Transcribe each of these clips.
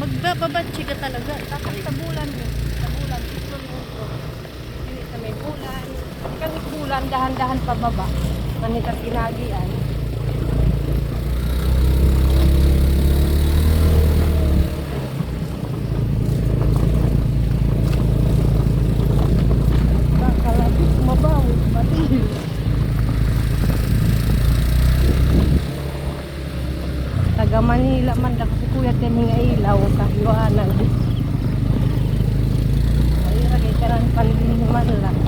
Magbababatsi ka talaga. Tapos sa bulan mo, sa bulan, ito mo ito. Hindi sa may bulan. Kami bulan, dahan-dahan pababa. Manita pinagian. Manila man da kasi kuya kani nga ilaw kahiwanan. Ay lagi karan pandin man lang.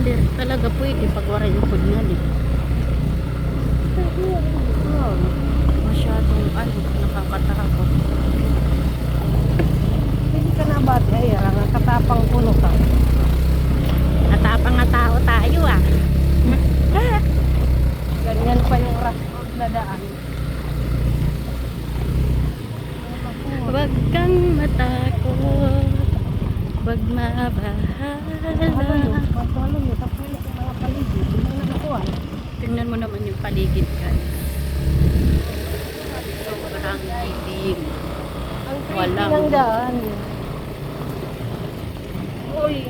Dir talaga pwede pag wala yung food nga di. Oh, Masyadong ano, nakakatakot. Hindi ka na ba ay nga katapang puno ka. Natapang nga tao tayo ah. Ganyan pa yung rough road na daan. Huwag kang matakot. Huwag mabahala. Tingnan mo naman yung paligid guys. Sobrang itim. Ang Walang- ng daan. Uy.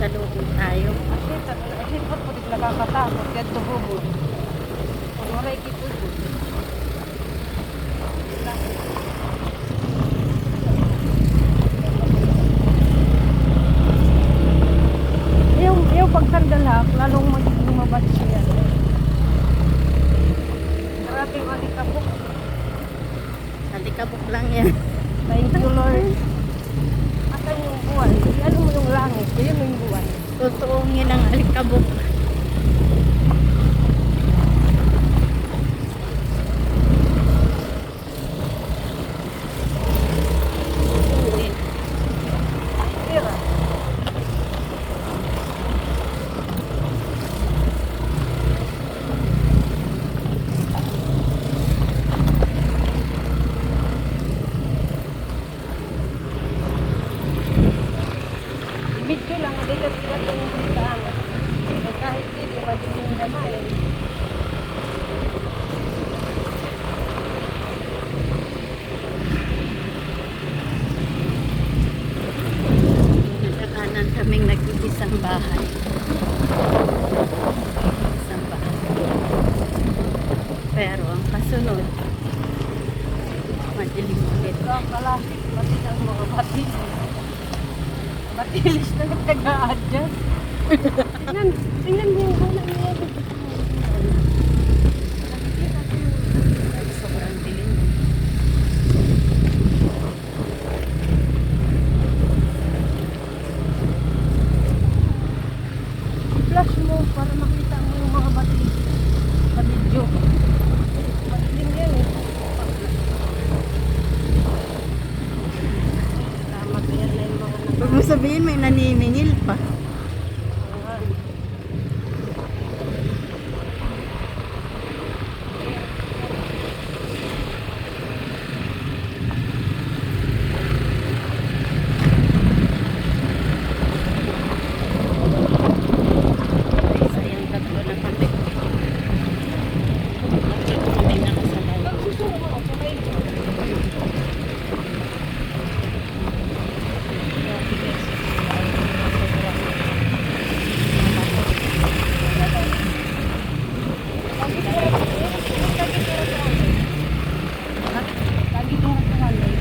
Sa loob tayo. Kasi kasi pa po din nakakatakot kaya tuhubog. Kung maray kitubog. Yung, yung pagkandalak, lalong mabat siya. Maraming alikabok. Lang yan. Thank you, Lord. Asan yung buwan? Ano mo yung langit? Yun yung buwan. Tutuungin ang alikabok. Uwi. Tira. Video lang, dito sila itong biglaan. Eh, kahit hindi, pwede yung damay. Nagkakanan kaming nag-iisang bahay. Isang bahay. Kasunod, madilim ulit. Ang kalasik, pati ang mga batilis. Batilis na nagtaga-adjust. tingnan, tingnan mo yung gulay niya. Nakikita ko yung Sobrang dilim. flash mo para makita mo yung mga batilis sa video. Madilim yan eh. Tama kaya na yung mga Huwag mo sabihin may naniningil pa. nangalan. Isa yung tatlo na kami. Tatlo kami nakasalay. Lagi kong nagkakalay.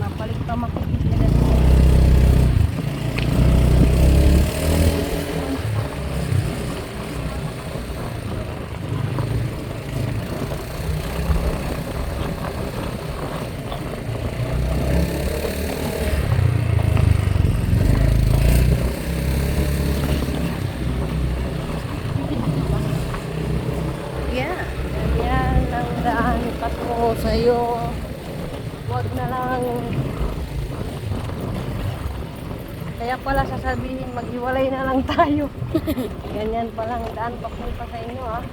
Mapalit pa makikita na Yeah. Yan ang daan patungo sa'yo. Huwag na lang. Kaya pala sasabihin, maghiwalay na lang tayo. Ganyan palang daan papunta sa inyo ha.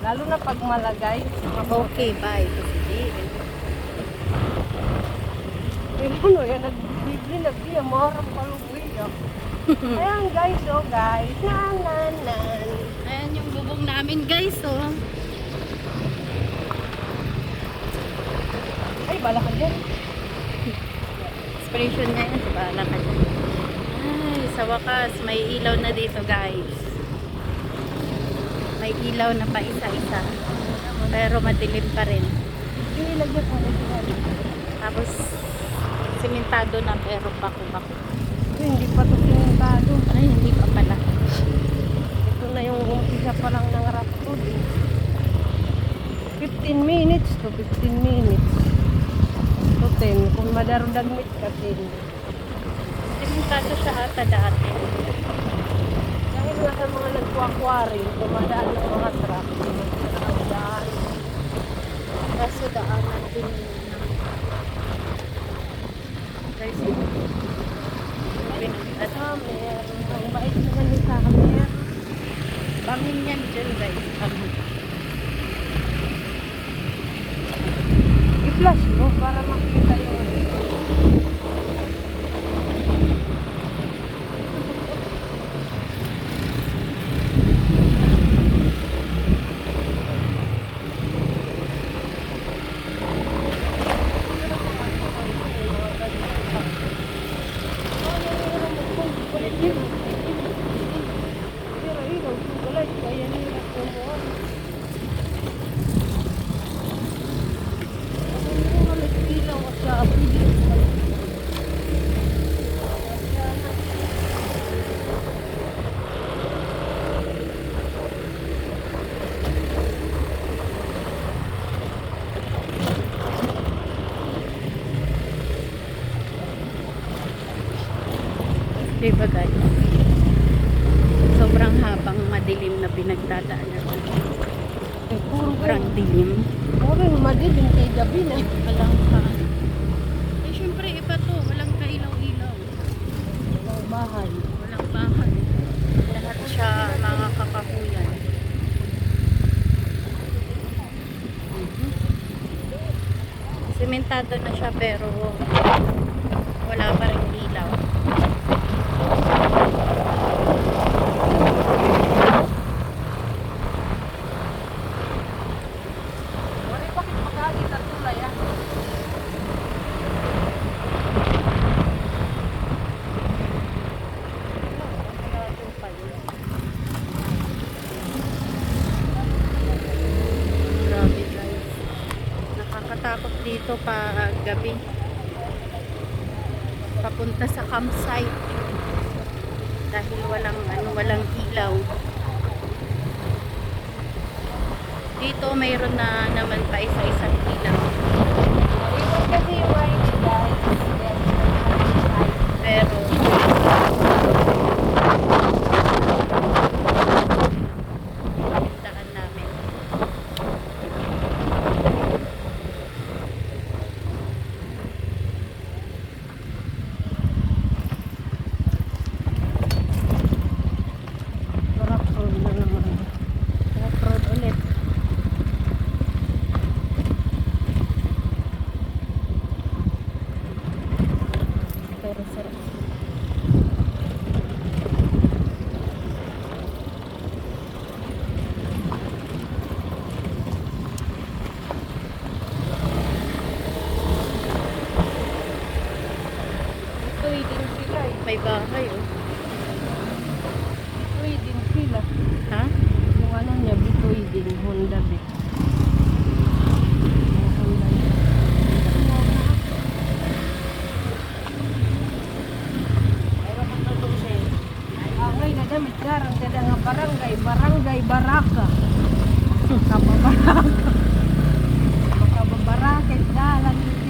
Lalo na pag malagay. Okay, bye. Pero ano yan, nagbibli, nagbibli, marang paluwi ah. Ayan guys, oh guys. Nan, nan, nan. Ayan yung bubong namin guys, oh. Ay, bala ka dyan. Inspiration niya yan. Bahala ka dyan. Ay, sa wakas, may ilaw na dito guys. May ilaw na pa isa-isa. Pero madilim pa rin. Ko. Tapos, simentado na pero bako-bako. Hindi pa ito sinintado. Ay, hindi pa pala. Ito na yung umpisa pa lang ng. Eh. 15 minutes to 15 minutes. To 10. Kung madarudagmit ka 10. Simentado siya ata dati. Dahil nga sa mga nagkuakwari, dumadaan ng mga truck. Daan. Kaso daanan din guys, at Kamer. Ang bait naman ni Kamer. bangin yan dyan guys. Bangin. I-flash mo para makita yung Diba guys? Sobrang habang madilim na pinagdadaanan. Eh, puro Sobrang dilim. Puro madilim kay gabi na. Walang pa. Eh, syempre, iba to. Walang kailaw-ilaw. Walang bahay. Walang bahay. Lahat siya mga kakahuyan. Sementado na siya pero wala pa rin ilaw. Wala bakit makakit at tulay ah. Grabe guys. Nakakatakot dito pa gabi. Papunta sa campsite. Dahil walang ano, walang ilaw. Dito mayroon na naman pa isa-isang kasi yung white guys. Pero Ito din sila eh. May bahay oh. Ito din sila. Ha? Yung ano niya, Bitoy din, Honda Bit. Damit garang kada nga barangay, barangay Baraka. Kapabaraka. Kapabaraka, dalan